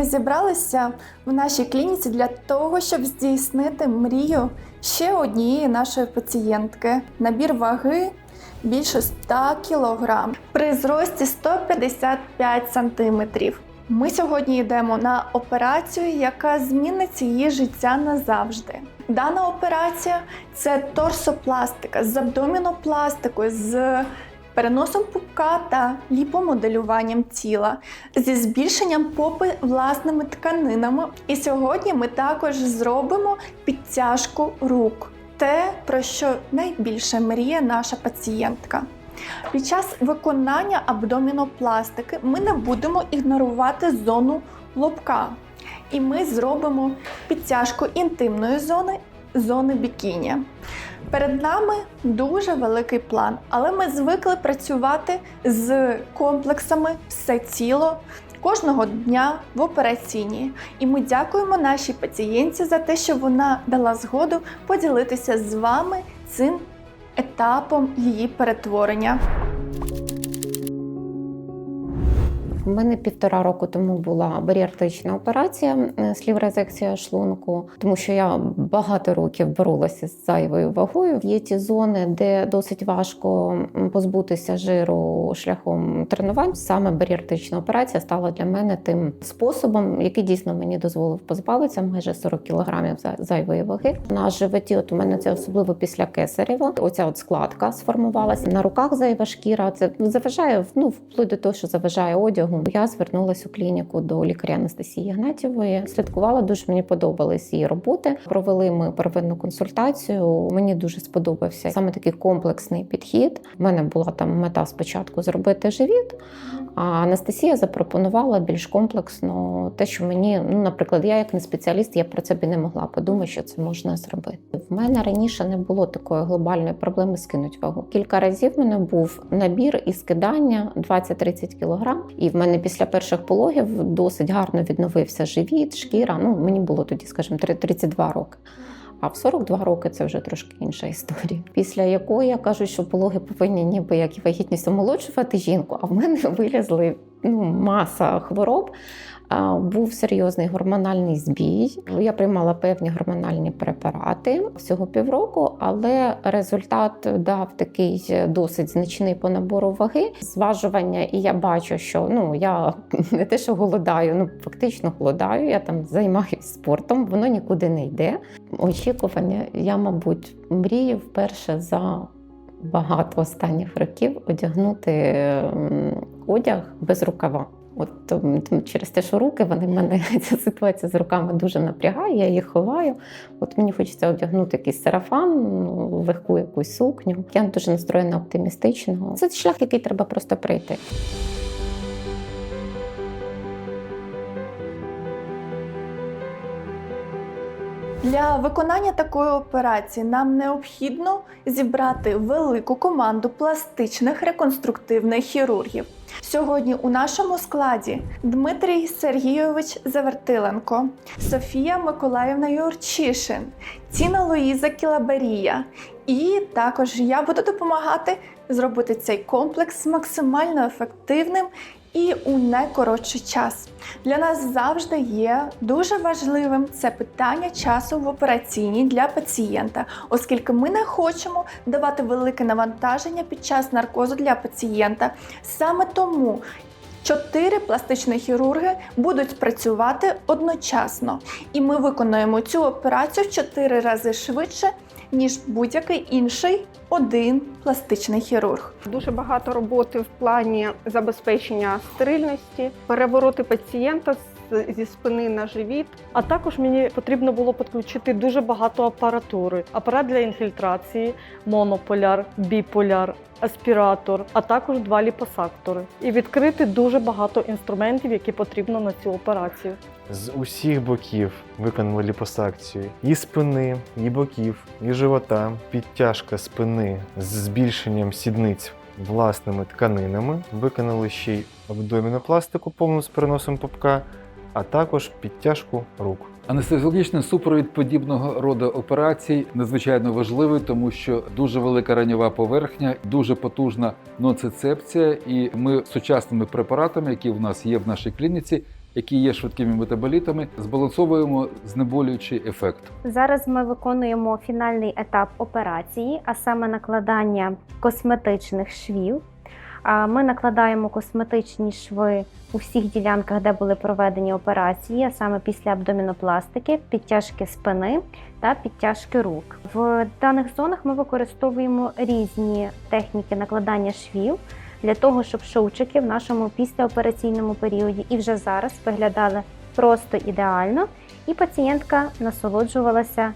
Ми зібралися в нашій клініці для того, щоб здійснити мрію ще однієї нашої пацієнтки. Набір ваги більше 100 кг при зрості 155 см. Ми сьогодні йдемо на операцію, яка змінить її життя назавжди. Дана операція це торсопластика з абдомінопластикою, з переносом пупка та ліпомоделюванням тіла, зі збільшенням попи власними тканинами. І сьогодні ми також зробимо підтяжку рук, те, про що найбільше мріє наша пацієнтка. Під час виконання абдомінопластики ми не будемо ігнорувати зону лобка. І ми зробимо підтяжку інтимної зони, зони бікіні. Перед нами дуже великий план, але ми звикли працювати з комплексами все тіло кожного дня в операційній. І ми дякуємо нашій пацієнтці за те, що вона дала згоду поділитися з вами цим етапом її перетворення. У мене півтора року тому була баріатрична операція е, сліврезекція шлунку, тому що я багато років боролася з зайвою вагою. Є ті зони, де досить важко позбутися жиру шляхом тренувань. Саме баріатрична операція стала для мене тим способом, який дійсно мені дозволив позбавитися майже 40 кілограмів за- зайвої ваги. На животі, от у мене це особливо після кесарева. Оця от складка сформувалася на руках зайва шкіра. Це заважає ну вплоть до того, що заважає одягу. Я звернулася у клініку до лікаря Анастасії Гнатєвої. Слідкувала дуже мені подобались її роботи. Провели ми первинну консультацію. Мені дуже сподобався саме такий комплексний підхід. У мене була там мета спочатку зробити живіт. А Анастасія запропонувала більш комплексно те, що мені, ну, наприклад, я як не спеціаліст, я про це б не могла подумати, що це можна зробити. В мене раніше не було такої глобальної проблеми скинути вагу. Кілька разів в мене був набір і скидання 20-30 кілограм. І в мене після перших пологів досить гарно відновився живіт, шкіра. Ну мені було тоді, скажімо, три- 32 роки. А в 42 роки це вже трошки інша історія. Після якої я кажу, що пологи повинні ніби як і вагітність омолоджувати жінку, а в мене вилізли ну, маса хвороб. Був серйозний гормональний збій. Я приймала певні гормональні препарати всього півроку, але результат дав такий досить значний по набору ваги, зважування, і я бачу, що ну я не те, що голодаю, ну фактично голодаю. Я там займаюся спортом, воно нікуди не йде. Очікування, я, мабуть, мрію вперше за багато останніх років одягнути одяг без рукава. От м, м, через те, що руки вони мене ця ситуація з руками дуже напрягає, я їх ховаю. От мені хочеться одягнути якийсь сарафан, ну, легку якусь сукню. Я дуже настроєна оптимістично. Це шлях, який треба просто пройти. Для виконання такої операції нам необхідно зібрати велику команду пластичних реконструктивних хірургів. Сьогодні у нашому складі Дмитрій Сергійович Завертиленко, Софія Миколаївна Юрчишин, Тіна Луїза Кілаберія. І також я буду допомагати зробити цей комплекс максимально ефективним і у найкоротший час. Для нас завжди є дуже важливим це питання часу в операційній для пацієнта, оскільки ми не хочемо давати велике навантаження під час наркозу для пацієнта. Саме тому чотири пластичні хірурги будуть працювати одночасно, і ми виконуємо цю операцію в чотири рази швидше. Ніж будь-який інший один пластичний хірург. Дуже багато роботи в плані забезпечення стерильності, перевороти пацієнта зі спини на живіт. А також мені потрібно було підключити дуже багато апаратури: апарат для інфільтрації, монополяр, біполяр, аспіратор, а також два ліпосактори, і відкрити дуже багато інструментів, які потрібно на цю операцію. З усіх боків виконали ліпосакцію і спини, і боків, і живота, підтяжка спини з збільшенням сідниць власними тканинами. Виконали ще й абдомінопластику повну з переносом пупка, а також підтяжку рук. Анестезіологічний супровід подібного роду операцій надзвичайно важливий, тому що дуже велика ранєва поверхня, дуже потужна ноцицепція, і ми сучасними препаратами, які в нас є в нашій клініці, які є швидкими метаболітами, збалансовуємо знеболюючий ефект. Зараз ми виконуємо фінальний етап операції, а саме накладання косметичних швів. Ми накладаємо косметичні шви у всіх ділянках, де були проведені операції, а саме після абдомінопластики, підтяжки спини та підтяжки рук. В даних зонах ми використовуємо різні техніки накладання швів для того, щоб шовчики в нашому післяопераційному періоді і вже зараз виглядали просто ідеально, і пацієнтка насолоджувалася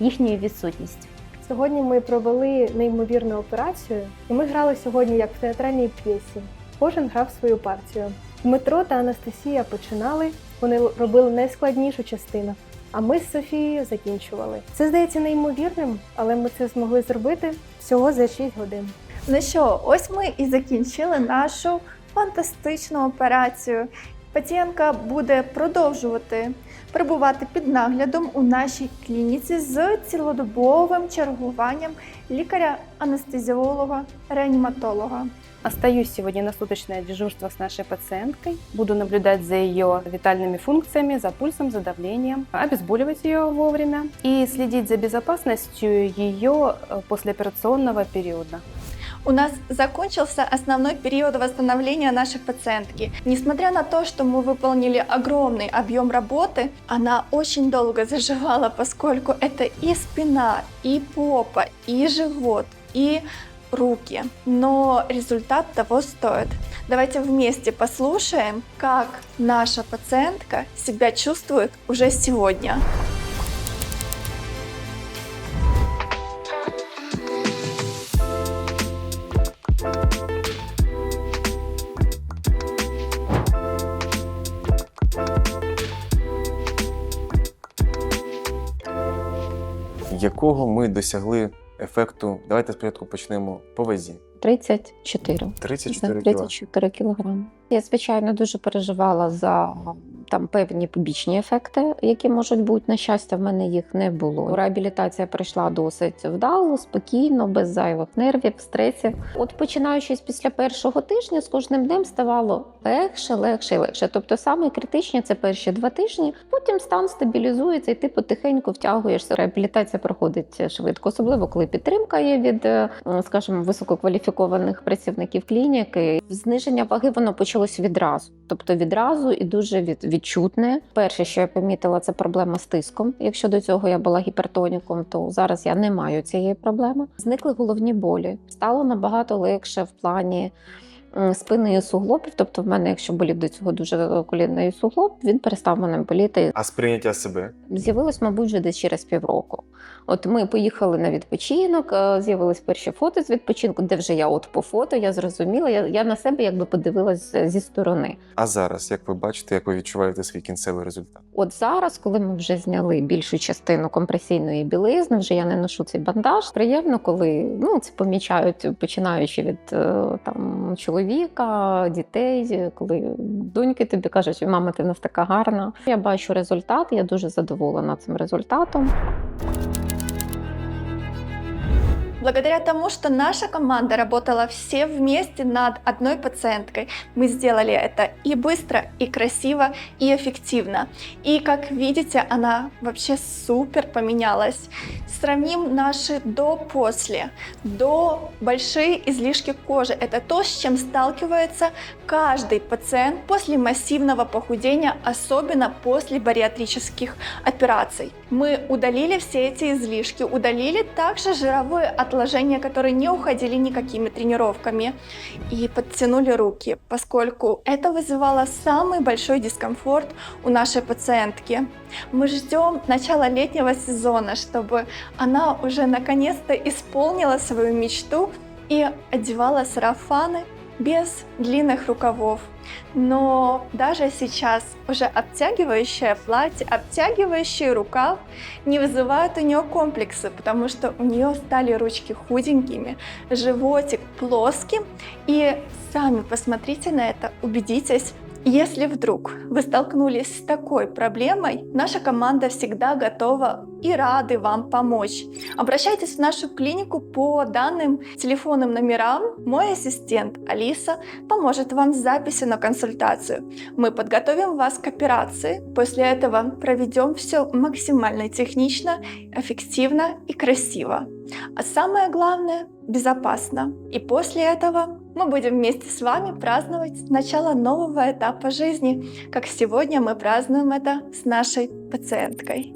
їхньою відсутністю. Сьогодні ми провели неймовірну операцію, і ми грали сьогодні як в театральній п'єсі. Кожен грав свою партію. Дмитро та Анастасія починали, вони робили найскладнішу частину. А ми з Софією закінчували. Це здається неймовірним, але ми це змогли зробити всього за 6 годин. Ну що, ось ми і закінчили нашу фантастичну операцію. Пацієнтка буде продовжувати перебувати під наглядом у нашій клініці з цілодобовим чергуванням лікаря-анестезіолога, реаніматолога. Остаюсь сегодня на суточное дежурство с нашей пациенткой. Буду наблюдать за ее витальными функциями, за пульсом, за давлением, обезболивать ее вовремя и следить за безопасностью ее э, послеоперационного периода. У нас закончился основной период восстановления нашей пациентки. Несмотря на то, что мы выполнили огромный объем работы, она очень долго заживала, поскольку это и спина, и попа, и живот, и руки. Но результат того стоит. Давайте вместе послушаем, как наша пациентка себя чувствует уже сегодня. Якого ми досягли ефекту. Давайте спочатку почнемо по вазі. 34. 34 За кг. 34 кілограми. Я, звичайно, дуже переживала за там певні побічні ефекти, які можуть бути. На щастя, в мене їх не було. Реабілітація пройшла досить вдало, спокійно, без зайвих нервів, стресів. От починаючи з після першого тижня, з кожним днем ставало легше, легше легше. Тобто, саме критичні це перші два тижні. Потім стан стабілізується, і ти потихеньку втягуєшся. Реабілітація проходить швидко, особливо коли підтримка є від, е, скажімо, висококваліфікованих працівників клініки. Зниження ваги воно почалось відразу, тобто відразу і дуже від, відчутне. Перше, що я помітила, це проблема з тиском. Якщо до цього я була гіпертоніком, то зараз я не маю цієї проблеми. Зникли головні болі. Стало набагато легше в плані. Спини і суглобів, тобто в мене, якщо болів до цього дуже колінний суглоб, він перестав мене боліти. А сприйняття себе З'явилось, мабуть, вже десь через півроку. От ми поїхали на відпочинок, е, з'явились перші фото з відпочинку, де вже я от по фото, я зрозуміла, я, я на себе якби подивилась зі сторони. А зараз, як ви бачите, як ви відчуваєте свій кінцевий результат? От зараз, коли ми вже зняли більшу частину компресійної білизни, вже я не ношу цей бандаж. Приємно, коли ну це помічають, починаючи від е, там чоловіка, дітей, коли доньки тобі кажуть, мама, ти в нас така гарна. Я бачу результат, я дуже задоволена цим результатом. Благодаря тому, что наша команда работала все вместе над одной пациенткой, мы сделали это и быстро, и красиво, и эффективно. И как видите, она вообще супер поменялась. Сравним наши до-после. До большие излишки кожи. Это то, с чем сталкивается каждый пациент после массивного похудения, особенно после бариатрических операций. Мы удалили все эти излишки, удалили также жировые отложения, которые не уходили никакими тренировками, и подтянули руки, поскольку это вызывало самый большой дискомфорт у нашей пациентки. Мы ждем начала летнего сезона, чтобы она уже наконец-то исполнила свою мечту и одевала сарафаны без длинных рукавов. Но даже сейчас уже обтягивающее платье, обтягивающий рукав не вызывают у нее комплексы, потому что у нее стали ручки худенькими, животик плоским. И сами посмотрите на это, убедитесь, Если вдруг вы столкнулись с такой проблемой, наша команда всегда готова и рады вам помочь. Обращайтесь в нашу клинику по данным телефонным номерам. Мой ассистент Алиса поможет вам с записью на консультацию. Мы подготовим вас к операции. После этого проведем все максимально технично, эффективно и красиво. А самое главное – безопасно. И после этого мы будем вместе с вами праздновать начало нового этапа жизни, как сегодня мы празднуем это с нашей пациенткой.